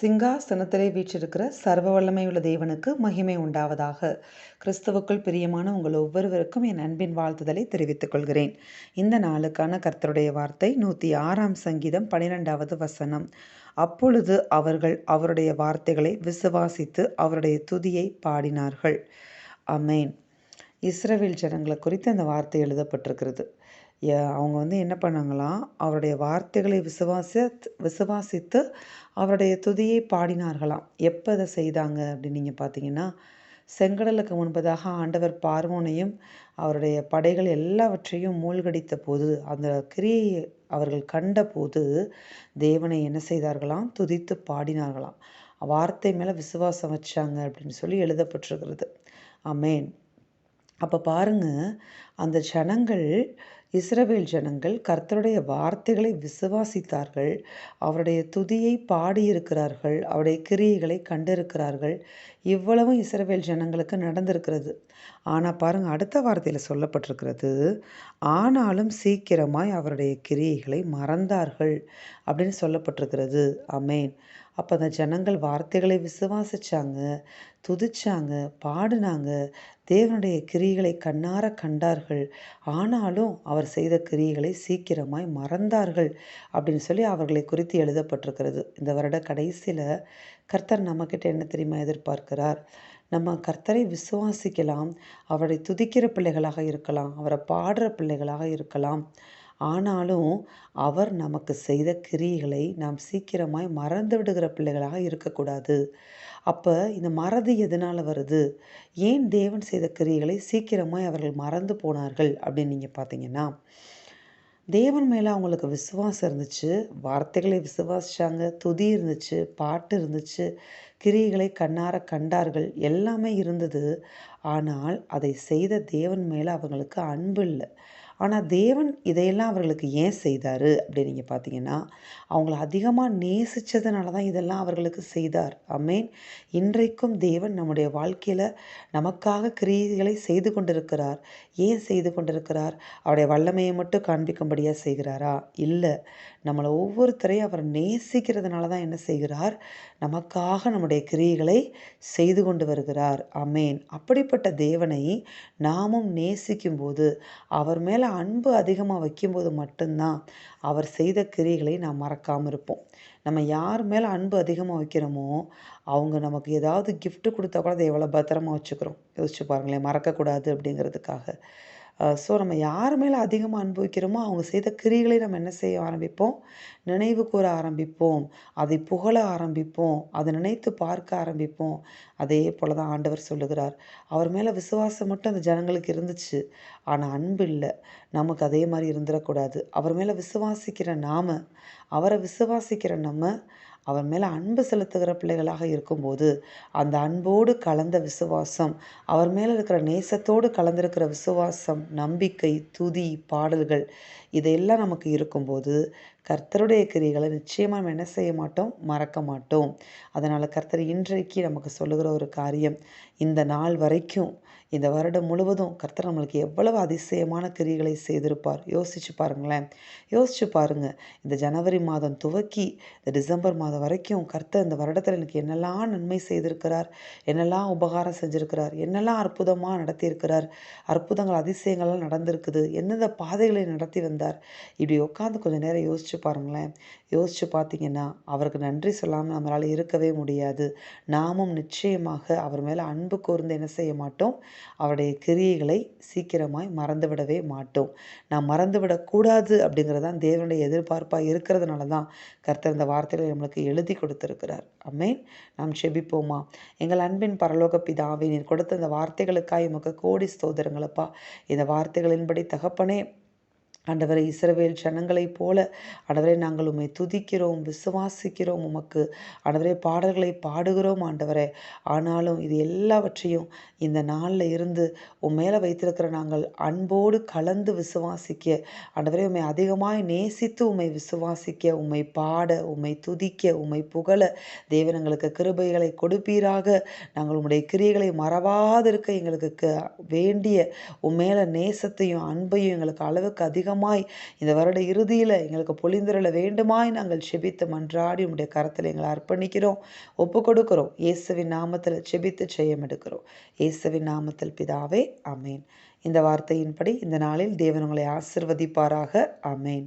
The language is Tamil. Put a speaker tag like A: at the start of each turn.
A: சிங்காசனத்திலே வீற்றிருக்கிற சர்வ வல்லமையுள்ள தேவனுக்கு மகிமை உண்டாவதாக. கிறிஸ்துவுக்குள் பிரியமான உங்கள் ஒவ்வொருவருக்கும் என் அன்பின் வாழ்த்துதலை தெரிவித்துக் கொள்கிறேன். இந்த நாளுக்கான கர்த்தருடைய வார்த்தை நூற்றி ஆறாம் சங்கீதம் பனிரெண்டாவது வசனம். அப்பொழுது அவர்கள் அவருடைய வார்த்தைகளை விசுவாசித்து அவருடைய துதியை பாடினார்கள். அமேன். இஸ்ரவேல் ஜனங்களை குறித்து அந்த வார்த்தை எழுதப்பட்டிருக்கிறது. அவங்க வந்து என்ன பண்ணாங்களாம் அவருடைய வார்த்தைகளை விசுவாசி விசுவாசித்து அவருடைய துதியை பாடினார்களாம். எப்போ அதை செய்தாங்க அப்படின்னு நீங்கள் பார்த்தீங்கன்னா செங்கடலுக்கு முன்பதாக ஆண்டவர் பார்வோனையும் அவருடைய படைகள் எல்லாவற்றையும் மூழ்கடித்த போது அந்த கிரியை அவர்கள் கண்ட போது தேவனை என்ன செய்தார்களாம் துதித்து பாடினார்களாம். வார்த்தை மேலே விசுவாசம் வச்சாங்க அப்படின்னு சொல்லி எழுதப்பட்டிருக்கிறது. அமேன் அப்போ பாருங்க அந்த ஜனங்கள் இஸ்ரவேல் ஜனங்கள் கர்த்தருடைய வார்த்தைகளை விசுவாசித்தார்கள். அவருடைய துதியை பாடியிருக்கிறார்கள். அவருடைய கிரியைகளை கண்டிருக்கிறார்கள். இவ்வளவும் இஸ்ரவேல் ஜனங்களுக்கு நடந்திருக்கிறது. ஆனால் பாருங்கள் அடுத்த வார்த்தையில் சொல்லப்பட்டிருக்கிறது ஆனாலும் சீக்கிரமாய் அவருடைய கிரியைகளை மறந்தார்கள் அப்படின்னு சொல்லப்பட்டிருக்கிறது. அமேன் அப்போ அந்த ஜனங்கள் வார்த்தைகளை விசுவாசித்தாங்க துதிச்சாங்க பாடினாங்க. தேவனுடைய கிரிகளை கண்ணார கண்டார்கள். ஆனாலும் அவர் செய்த கிரியைகளை சீக்கிரமாய் மறந்தார்கள் அப்படின்னு சொல்லி அவர்களை குறித்து எழுதப்பட்டிருக்கிறது. இந்த வருட கடைசியில் கர்த்தர் நம்மக்கிட்ட என்ன தெரியுமா எதிர்பார்க்கிறார்? நம்ம கர்த்தரை விசுவாசிக்கலாம் அவரை துதிக்கிற பிள்ளைகளாக இருக்கலாம் அவரை பாடுற பிள்ளைகளாக இருக்கலாம். ஆனாலும் அவர் நமக்கு செய்த கிரியைகளை நாம் சீக்கிரமாய் மறந்து விடுகிற பிள்ளைகளாக இருக்கக்கூடாது. அப்போ இந்த மறதி எதனால் வருது? ஏன் தேவன் செய்த கிரியைகளை சீக்கிரமாய் அவர்கள் மறந்து போனார்கள் அப்படின்னு நீங்கள் பார்த்தீங்கன்னா தேவன் மேலே அவங்களுக்கு விசுவாசம் இருந்துச்சு வார்த்தைகளை விசுவாசித்தாங்க துதி இருந்துச்சு பாட்டு இருந்துச்சு கிரிகளை கண்ணார கண்டார்கள் எல்லாமே இருந்தது. ஆனால் அதை செய்த தேவன் மேலே அவங்களுக்கு அன்பு இல்லை. ஆனால் தேவன் இதையெல்லாம் அவர்களுக்கு ஏன் செய்தார் அப்படின்னு நீங்கள் பார்த்தீங்கன்னா அவங்கள அதிகமாக நேசித்ததுனால தான் இதெல்லாம் அவர்களுக்கு செய்தார். அமேன் இன்றைக்கும் தேவன் நம்முடைய வாழ்க்கையில் நமக்காக கிரியைகளை செய்து கொண்டிருக்கிறார். ஏன் செய்து கொண்டிருக்கிறார்? அவருடைய வல்லமையை மட்டும் காண்பிக்கும்படியாக செய்கிறாரா? இல்லை. நம்மளை ஒவ்வொருத்தரையும் அவர் நேசிக்கிறதுனால தான் என்ன செய்கிறார்? நமக்காக நம்முடைய கிரியைகளை செய்து கொண்டு வருகிறார். அமேன் அப்படிப்பட்ட தேவனை நாமும் நேசிக்கும் போது அவர் மேலே அன்பு அதிகமாக வைக்கும்போது மட்டும்தான் அவர் செய்த கிரிகளை நாம் மறக்காமல் இருப்போம். நம்ம யார் மேலே அன்பு அதிகமாக வைக்கிறோமோ அவங்க நமக்கு ஏதாவது கிஃப்ட்டு கொடுத்தா கூட அதை எவ்வளோ பத்திரமா வச்சுக்கிறோம். யோசிச்சு பாருங்களேன் மறக்கக்கூடாது அப்படிங்கிறதுக்காக. ஸோ நம்ம யார் மேலே அதிகமாக அனுபவிக்கிறோமோ அவங்க செய்த கிரிகளை நம்ம என்ன செய்ய ஆரம்பிப்போம்? நினைவு கூற ஆரம்பிப்போம். அதை புகழ ஆரம்பிப்போம். அதை நினைத்து பார்க்க ஆரம்பிப்போம். அதே போல் தான் ஆண்டவர் சொல்லுகிறார். அவர் மேலே விசுவாசம் மட்டும் அந்த ஜனங்களுக்கு இருந்துச்சு. ஆனால் அன்பு இல்லை. நமக்கு அதே மாதிரி இருந்துடக்கூடாது. அவர் மேலே விசுவாசிக்கிற நாம அவரை விசுவாசிக்கிற நம்ம அவர் மேலே அன்பு செலுத்துகிற பிள்ளைகளாக இருக்கும்போது அந்த அன்போடு கலந்த விசுவாசம் அவர் மேலே இருக்கிற நேசத்தோடு கலந்திருக்கிற விசுவாசம் நம்பிக்கை துதி பாடல்கள் இதையெல்லாம் நமக்கு இருக்கும்போது கர்த்தருடைய கிரிகளை நிச்சயமாக நம்ம என்ன செய்ய மாட்டோம்? மறக்க மாட்டோம். அதனால் கர்த்தர் இன்றைக்கு நமக்கு சொல்லுகிற ஒரு காரியம் இந்த நாள் வரைக்கும் இந்த வருடம் முழுவதும் கர்த்தர் நம்மளுக்கு எவ்வளவு அதிசயமான கிரிகளை செய்திருப்பார். யோசிச்சு பாருங்களேன். யோசிச்சு பாருங்க. இந்த ஜனவரி மாதம் துவக்கி இந்த டிசம்பர் மாதம் வரைக்கும் கர்த்தர் இந்த வருடத்தில் எனக்கு என்னெல்லாம் நன்மை செய்திருக்கிறார் என்னெல்லாம் உபகாரம் செஞ்சிருக்கிறார் என்னெல்லாம் அற்புதமாக நடத்தியிருக்கிறார் அற்புதங்கள் அதிசயங்கள்லாம் நடந்திருக்குது எந்தெந்த பாதைகளை நடத்தி வந்தார். இப்படி உட்காந்து கொஞ்சம் நேரம் யோசிச்சு பாருங்களேன். யோசிச்சு பார்த்தீங்கன்னா அவருக்கு நன்றி சொல்லாமல் நம்மளால் இருக்கவே முடியாது. நாமும் நிச்சயமாக அவர் மேலே அன்பு கூர்ந்து என்ன செய்ய மாட்டோம்? அவருடைய கிரியைகளை சீக்கிரமாய் மறந்துவிடவே மாட்டோம். நாம் மறந்துவிடக்கூடாது அப்படிங்கிறது தான் தேவனுடைய எதிர்பார்ப்பாக இருக்கிறதுனால தான் கர்த்தர் இந்த வார்த்தைகளை நம்மளுக்கு எழுதி கொடுத்துருக்கிறார். அம்மேன் நாம் செபிப்போமா? எங்கள் அன்பின் பரலோக பிதாவை நீர் கொடுத்த இந்த வார்த்தைகளுக்காக எமக்கு கோடி ஸ்தோதரங்களப்பா இந்த வார்த்தைகளின்படி தகப்பனே ஆண்டவரை இஸ்ரவேல் ஜனங்களைப் போல ஆண்டவரை நாங்கள் உம்மை துதிக்கிறோம் விசுவாசிக்கிறோம் உமக்கு. ஆண்டவரே பாடல்களை பாடுகிறோம் ஆண்டவரே. ஆனாலும் இது எல்லாவற்றையும் இந்த நாளில் இருந்து உன் மேலே வைத்திருக்கிற நாங்கள் அன்போடு கலந்து விசுவாசிக்க ஆண்டவரே உண்மை அதிகமாய் நேசித்து உம்மை விசுவாசிக்க உம்மை பாட உம்மை துதிக்க உம்மை புகழ தேவன் எங்களுக்கு கிருபைகளை கொடுப்பீராக. நாங்கள் உம்முடைய கிரியைகளை மறவாதிருக்க எங்களுக்கு வேண்டிய உன் மேலே நேசத்தையும் அன்பையும் எங்களுக்கு அளவுக்கு அதிகம் அதிகமாய் இந்த வருட இறுதியில் எங்களுக்கு பொழிந்திரள வேண்டுமாய் நாங்கள் செபித்து மன்றாடி உடைய கரத்தில் எங்களை அர்ப்பணிக்கிறோம். ஒப்பு கொடுக்கிறோம். இயேசுவின் நாமத்தில் செபித்து செய்யம் எடுக்கிறோம். இயேசுவின் நாமத்தில் பிதாவே அமேன் இந்த வார்த்தையின்படி இந்த நாளில் தேவன் உங்களை ஆசிர்வதிப்பாராக. அமேன்